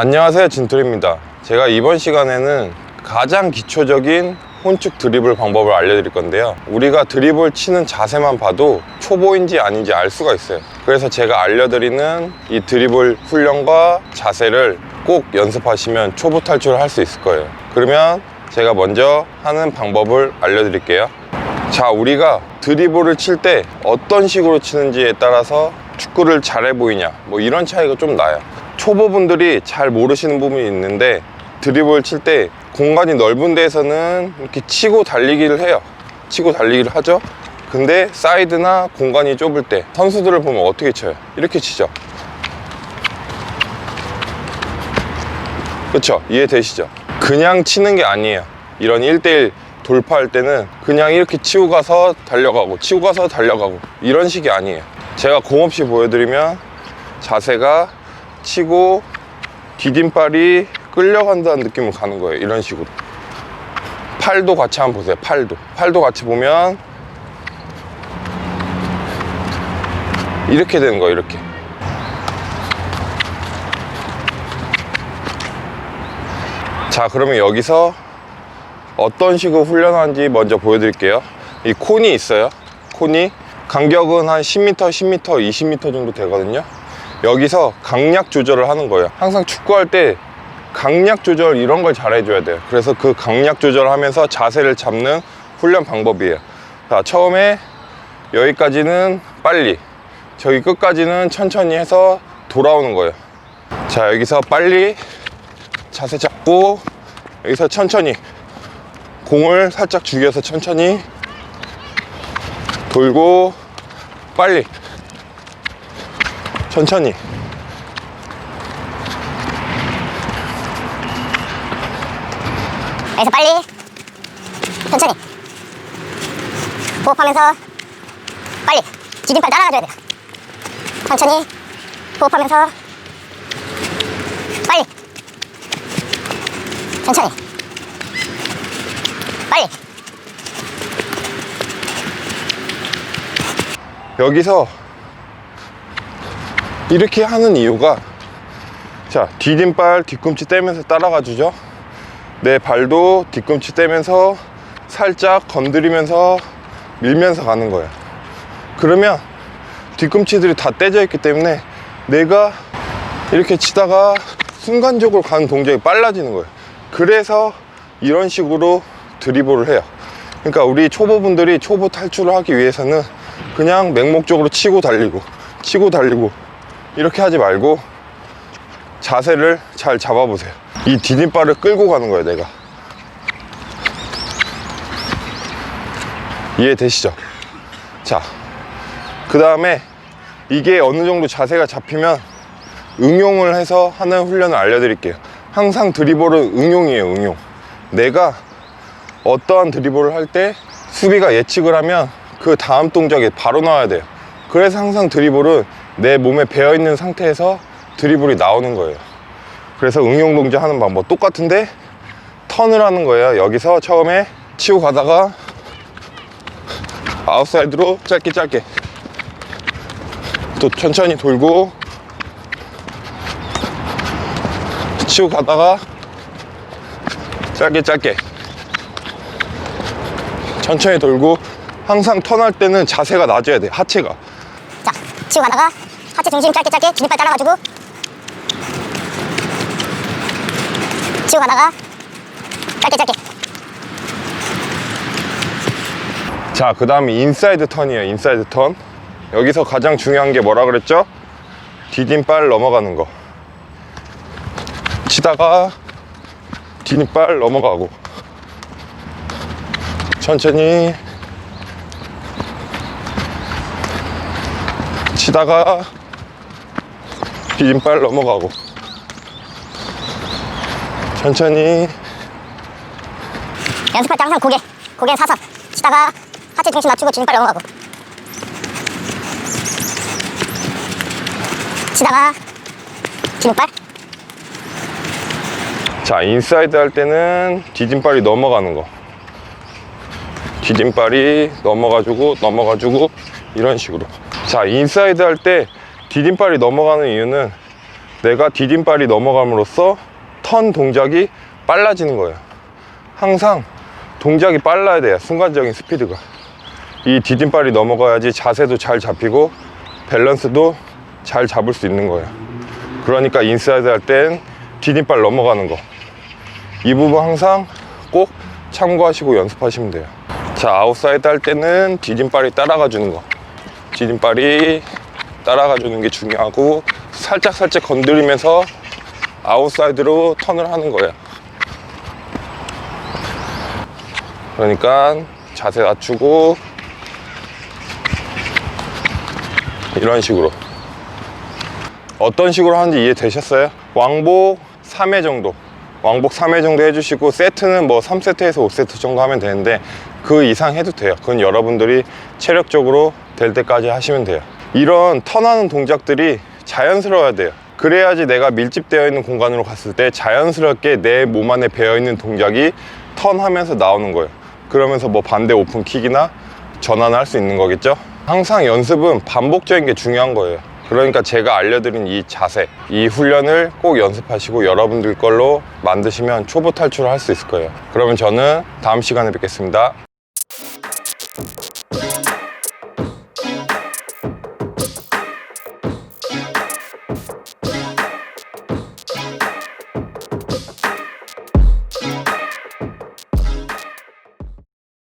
안녕하세요 진토리입니다. 제가 이번 시간에는 가장 기초적인 혼축 드리블 방법을 알려드릴 건데요. 우리가 드리블 치는 자세만 봐도 초보인지 아닌지 알 수가 있어요. 그래서 제가 알려드리는 이 드리블 훈련과 자세를 꼭 연습하시면 초보 탈출을 할 수 있을 거예요. 그러면 제가 먼저 하는 방법을 알려드릴게요. 자 우리가 드리블을 칠 때 어떤 식으로 치는지에 따라서 축구를 잘해 보이냐 뭐 이런 차이가 좀 나요 초보분들이 잘 모르시는 부분이 있는데 드리블 칠 때 공간이 넓은 데에서는 이렇게 치고 달리기를 해요. 치고 달리기를 하죠. 근데 사이드나 공간이 좁을 때 선수들을 보면 어떻게 쳐요? 이렇게 치죠. 그쵸? 이해되시죠? 그냥 치는 게 아니에요. 이런 1대1 돌파할 때는 그냥 이렇게 치고 가서 달려가고 치고 가서 달려가고 이런 식이 아니에요. 제가 공 없이 보여드리면 자세가 치고 디딤발이 끌려간다는 느낌을 가는 거예요 이런 식으로. 팔도 같이 한번 보세요 팔도. 팔도 같이 보면 이렇게 되는 거예요 이렇게. 자 그러면 여기서 어떤 식으로 훈련하는지 먼저 보여드릴게요. 이 콘이 있어요. 콘이 간격은 한 10m, 10m, 20m 정도 되거든요 여기서 강약 조절을 하는 거예요. 항상 축구할 때 강약 조절 이런 걸 잘 해줘야 돼요. 그래서 그 강약 조절을 하면서 자세를 잡는 훈련 방법이에요. 자 처음에 여기까지는 빨리 저기 끝까지는 천천히 해서 돌아오는 거예요. 자 여기서 빨리 자세 잡고 여기서 천천히 공을 살짝 죽여서 천천히 돌고 빨리 천천히. 여기서 빨리. 천천히. 호흡하면서 빨리. 디딤발 따라가줘야 돼요 천천히. 호흡하면서 빨리. 천천히. 빨리. 여기서 이렇게 하는 이유가 자 디딤발 뒤꿈치 떼면서 따라가 주죠. 내 발도 뒤꿈치 떼면서 살짝 건드리면서 밀면서 가는 거예요. 그러면 뒤꿈치들이 다 떼져 있기 때문에 내가 이렇게 치다가 순간적으로 가는 동작이 빨라지는 거예요. 그래서 이런 식으로 드리블을 해요. 그러니까 우리 초보분들이 초보 탈출을 하기 위해서는 그냥 맹목적으로 치고 달리고 치고 달리고 이렇게 하지 말고 자세를 잘 잡아보세요 이 디딤발을 끌고 가는 거예요 내가 이해되시죠? 자, 그 다음에 이게 어느 정도 자세가 잡히면 응용을 해서 하는 훈련을 알려드릴게요. 항상 드리블은 응용이에요, 응용. 내가 어떠한 드리블을 할 때 수비가 예측을 하면 그 다음 동작에 바로 나와야 돼요. 그래서 항상 드리블은 내 몸에 배어 있는 상태에서 드리블이 나오는 거예요. 그래서 응용 동작 하는 방법 똑같은데 턴을 하는 거예요. 여기서 처음에 치고 가다가 아웃사이드로 짧게 짧게 또 천천히 돌고 치고 가다가 짧게 짧게 천천히 돌고 항상 턴할 때는 자세가 낮아야 돼 하체가 자 치고 가다가 하체 중심 짧게 짧게 디딤발 따라가지고 치고 가다가 짧게 짧게. 자 그 다음에 인사이드 턴이에요 인사이드 턴. 여기서 가장 중요한 게 뭐라 그랬죠? 디딤발 넘어가는 거. 치다가 디딤발 넘어가고. 천천히 치다가 디딤발 넘어가고. 천천히. 연습할 때 항상 고개 고개 사서 치다가 하체 중심 낮추고 디딤발 넘어가고. 치다가 디딤발 자 인사이드 할 때는 디딤발이 넘어가는 거. 디딤발이 넘어가지고 넘어가지고 이런 식으로. 자 인사이드 할 때 디딤발이 넘어가는 이유는 내가 디딤발이 넘어감으로써 턴 동작이 빨라지는 거예요. 항상 동작이 빨라야 돼요. 순간적인 스피드가. 이 디딤발이 넘어가야지 자세도 잘 잡히고 밸런스도 잘 잡을 수 있는 거예요. 그러니까 인사이드 할 땐 디딤발 넘어가는 거. 이 부분 항상 꼭 참고하시고 연습하시면 돼요. 자, 아웃사이드 할 때는 디딤발이 따라가 주는 거. 디딤발이 따라가 주는 게 중요하고 살짝 살짝 건드리면서 아웃사이드로 턴을 하는 거예요. 그러니까 자세 낮추고 이런 식으로 어떤 식으로 하는지 이해되셨어요? 왕복 3회 정도 왕복 3회 정도 해주시고 세트는 뭐 3세트에서 5세트 정도 하면 되는데 그 이상 해도 돼요 그건 여러분들이 체력적으로 될 때까지 하시면 돼요 이런 턴하는 동작들이 자연스러워야 돼요 그래야지 내가 밀집되어 있는 공간으로 갔을 때 자연스럽게 내 몸 안에 배어있는 동작이 턴하면서 나오는 거예요 그러면서 뭐 반대 오픈킥이나 전환을 할 수 있는 거겠죠 항상 연습은 반복적인 게 중요한 거예요 그러니까 제가 알려드린 이 자세, 이 훈련을 꼭 연습하시고 여러분들 걸로 만드시면 초보 탈출을 할 수 있을 거예요. 그러면 저는 다음 시간에 뵙겠습니다.